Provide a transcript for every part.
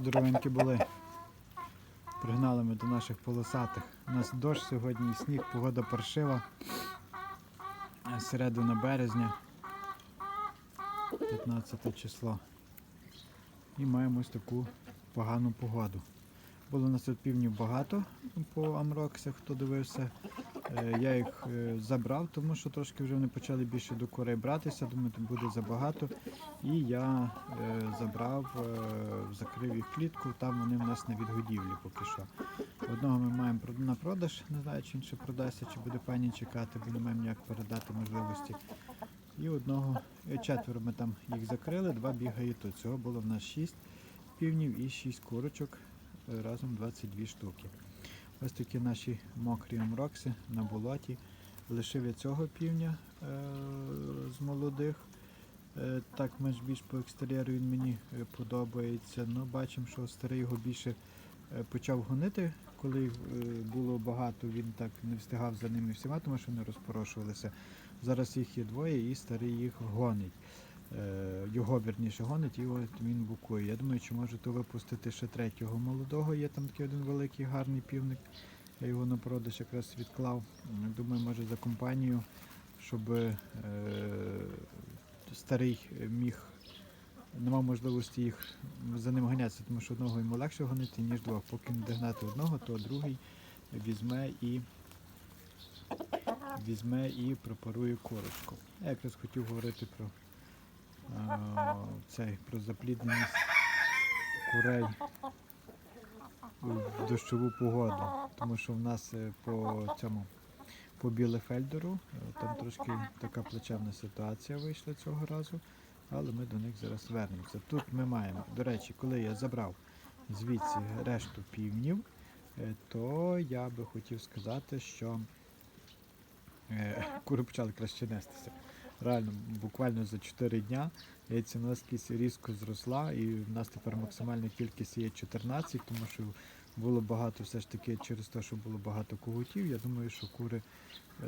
Здоровенькі були. Пригнали ми до наших полосатих. У нас дощ сьогодні сніг, погода паршива. Середина березня, 15 число. І маємо ось таку погану погоду. Було у нас тут півнів багато по Амроксах, хто дивився. Е, Я їх е, забрав, тому що трошки вже вони почали більше до курей братися. Думаю, тут буде забагато. І я е, забрав, закрив їх клітку, там вони в нас на відгодівлі поки що. Одного ми маємо на продаж, не знаю, чи він ще продасться, чи буде пані чекати, бо не маємо ніяк передати можливості. І одного, четверо ми там їх закрили, два бігають тут. Цього було в нас шість півнів і шість курочок, разом 22 штуки. Ось такі наші мокрі амрокси на болоті. Лишив я цього півня е, з молодих. Е, так менш більш по екстер'єру він мені е, подобається. Ну, бачимо, що старий його більше почав гонити. Коли їх було багато, він так не встигав за ними всіма, тому що вони розпорошувалися. Зараз їх є двоє і старий їх гонить. Е, Його вірніше гонить, і от він букує. Я думаю, чи можете випустити ще третього молодого. Є там такий один великий гарний півник. Я його на продаж якраз відклав. Думаю, може за компанію, щоб е, старий міг, не мав можливості їх за ним ганятися, тому що одного йому легше гонити, ніж двох. Поки не догнати одного, то другий візьме і візьме і препарує корочку. Я якраз хотів говорити про цей, про заплідненість курей в дощову погоду. Тому що в нас е, по цьому по Білефельдеру е, там трошки така плачевна ситуація вийшла цього разу, але ми до них зараз вернемося. Тут ми маємо, до речі, коли я забрав звідси решту півнів, е, то я би хотів сказати, що кури почали краще нестися. Реально, буквально за 4 дня яйценоскість різко зросла, і в нас тепер максимальна кількість є 14, тому що було багато все ж таки через те, що було багато когутів. Я думаю, що кури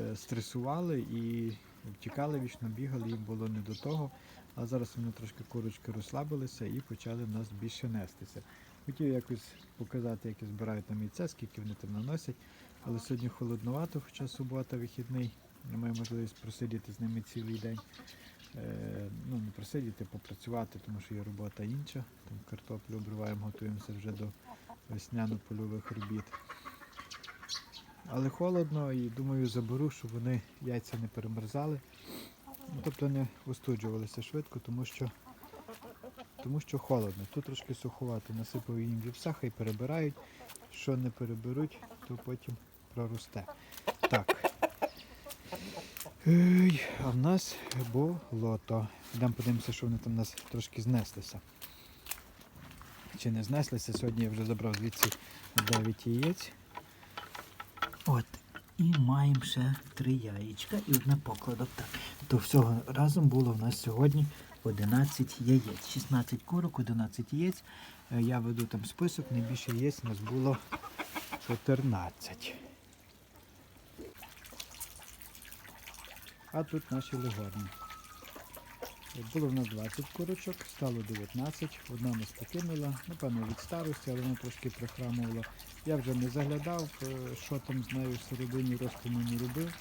е, стресували і втікали вічно, бігали, їм було не до того. А зараз вони трошки курочки розслабилися і почали в нас більше нестися. Хотів якось показати, як я збираю там яйця, скільки вони там наносять. Але сьогодні холодновато, хоча субота вихідний. Я маю можливість просидіти з ними цілий день. Е, ну, не просидіти, попрацювати, тому що є робота інша. Там картоплю обриваємо, готуємося вже до весняно-польових робіт. Але холодно і думаю, заберу, щоб вони яйця не перемерзали. Ну, тобто не остуджувалися швидко, тому що, тому що холодно. Тут трошки суховато, насипав їм вівса, хай перебирають. Що не переберуть, то потім проросте. Так. Ей, а в нас болото. Йдемо подивимося, що вони там у нас трошки знеслися. Чи не знеслися? Сьогодні я вже забрав звідси 9 яєць. От. І маємо ще три яєчка і одне покладок. Так. То всього разом було в нас сьогодні 11 яєць. 16 курок, 11 яєць. Е, Я веду там список, найбільше яєць у нас було 14. А тут наші легорні. Було в нас 20 курочок, стало 19, одна нас покинула, напевно від старості, але вона трошки прихрамувала. Я вже не заглядав, е, що там з нею всередині розпину не робив.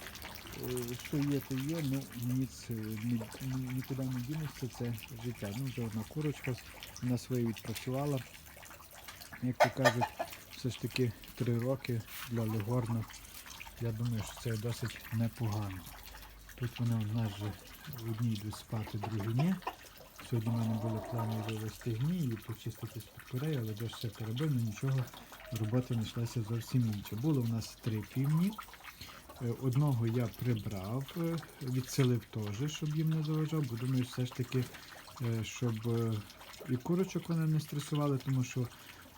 Е, Що є, то є, ну нікуди не дінешся, це життя. Ну, вже одна курочка вона своє відпрацювала. Як то кажуть, все ж таки 3 роки для легорна. Я думаю, що це досить непогано. Тут вони в нас вже одні йдуть спати, другі ні. Сьогодні в мене були плани вивезти гні і почистити з-під курей, але дощ все перебив, ну нічого, робота знайшлася зовсім інша. Було в нас три півні. Е, Одного я прибрав, е, відселив теж, щоб їм не заважав, бо думаю, все ж таки, е, щоб і курочок вони не стресували, тому що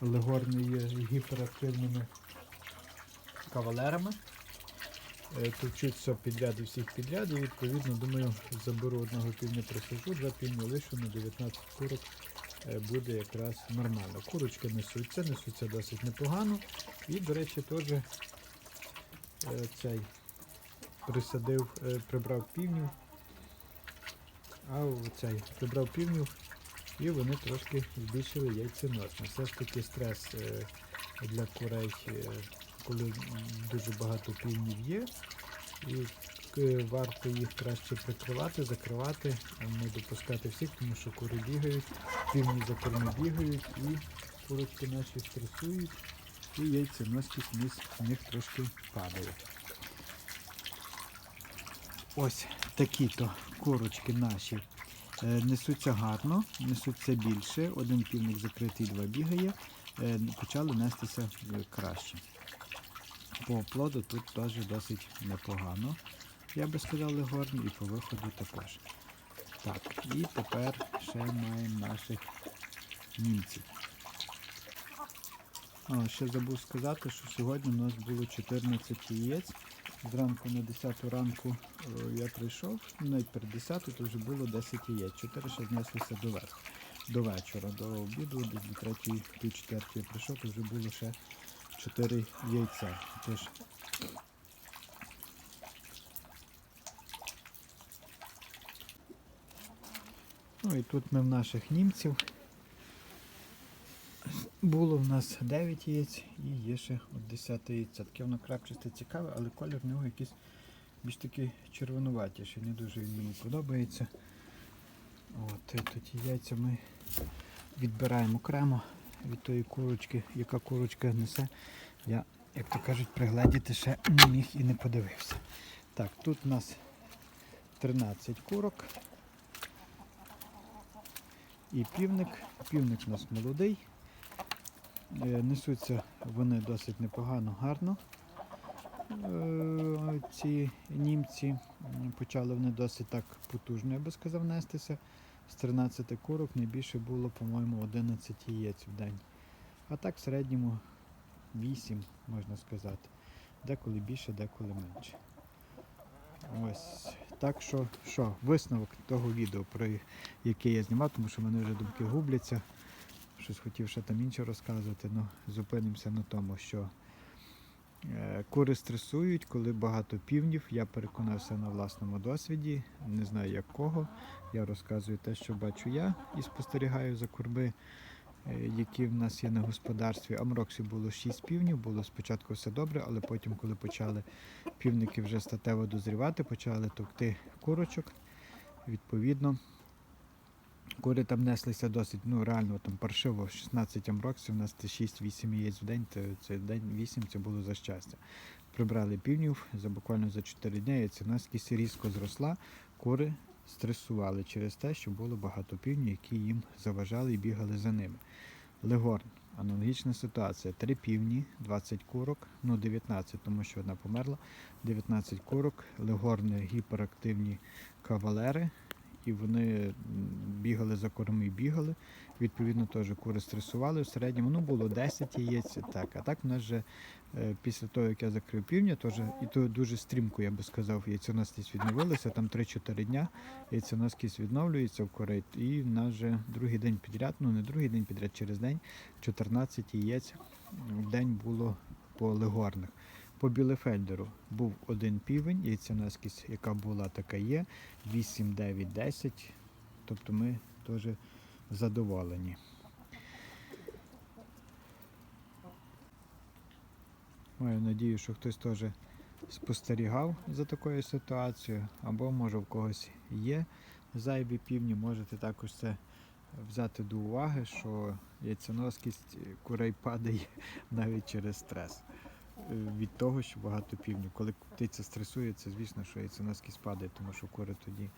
легорни є гіперактивними кавалерами. Е, Товчуть все підряд всіх підряд, і відповідно, думаю, заберу одного півня присажу, два півня лишу на 19 курок е, буде якраз нормально. Курочки несуться, несуться досить непогано. І, до речі, теж е, цей присадив, е, прибрав півнів. А цей прибрав півнів І вони трошки збільшили яйценосне. Все ж таки стрес е, для курей, е, коли дуже багато півнів є. І е, варто їх краще прикривати, закривати, не допускати всіх, тому що кури бігають, півні за курми бігають і курочки наші стресують, і яйценоскість в них трошки падає. Ось такі-то курочки наші е, несуться гарно, несуться більше. Один півник закритий, два бігає. Е, Почали нестися краще. По плоду тут теж досить непогано. Я би сказав легорні і по виходу також. Так, і тепер ще маємо наших німців. О, ще забув сказати, що сьогодні у нас було 14 яєць. Зранку на 10 ранку е, я прийшов, ну, навіть перед 10 то вже було 10 яєць. 4 ще знеслися до верху. До вечора, до обіду, до 3 пів четвертої прийшов, то вже було ще 4 яйця. Тож Ну і тут ми в наших німців. Було в нас 9 яєць і є ще 10 яйця. Таке воно крапчасте цікаве, але колір в нього якийсь більш такий червонуватіший. Не дуже він мені подобається. От, тоді яйця ми відбираємо окремо від тої курочки, яка курочка несе. Я, як то кажуть, пригледіти ще не міг і не подивився. Так, тут у нас 13 курок. І півник. Півник у нас молодий. Е, Несуться вони досить непогано, гарно. Е, Ці німці почали вони досить так потужно, я би сказав, нестися. З 13 курок найбільше було, по-моєму, 11 яєць в день. А так в середньому 8, можна сказати. Деколи більше, деколи менше. Ось. Так що, що, висновок того відео, про яке я знімав, тому що мене вже думки губляться. Щось хотів ще там інше розказувати, ну зупинимося на тому, що кури стресують, коли багато півнів. Я переконався на власному досвіді, не знаю як кого. Я розказую те, що бачу я і спостерігаю за курби, е, які в нас є на господарстві. Амроксі було 6 півнів, було спочатку все добре, але потім, коли почали півники вже статево дозрівати, почали товкти курочок. Відповідно, кури там неслися досить, ну реально там паршиво, 16 амроксів, у нас це 6-8 яєць в день, то це день 8 це було за щастя. Прибрали півнів, за буквально за 4 дні яйценоскість різко зросла, кури стресували через те, що було багато півнів, які їм заважали і бігали за ними. Легорн. Аналогічна ситуація. Три півні, 20 курок, ну 19, тому що одна померла. 19 курок, легорни гіперактивні кавалери, і вони бігали за корми і бігали. Відповідно, теж кури стресували. В середньому ну, було 10 яєць. Так. А так в нас же е, після того, як я закрив півня, теж, і то дуже стрімко, я би сказав, яйценоскість відновилася. Там 3-4 дня яйценоскість відновлюється в корей. І в нас же другий день підряд, ну не другий день підряд, через день 14 яєць в день було по легорних. По Білефельдеру був один півень, яйценоскість, яка була, така є, 8, 9, 10. Тобто ми теж задоволені. Маю надію, що хтось теж спостерігав за такою ситуацією, або може в когось є зайві півні, можете також це взяти до уваги, що яйценоскість курей падає навіть через стрес. Е, Від того, що багато півнів. Коли птиця стресує, це звісно, що яйценоскість спадає, тому що кури тоді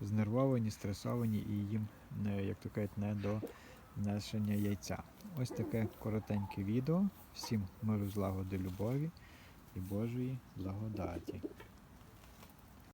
знервовані, стресовані і їм, як то кажуть, не до несення яйця. Ось таке коротеньке відео. Всім миру злагоди, любові і Божої благодаті.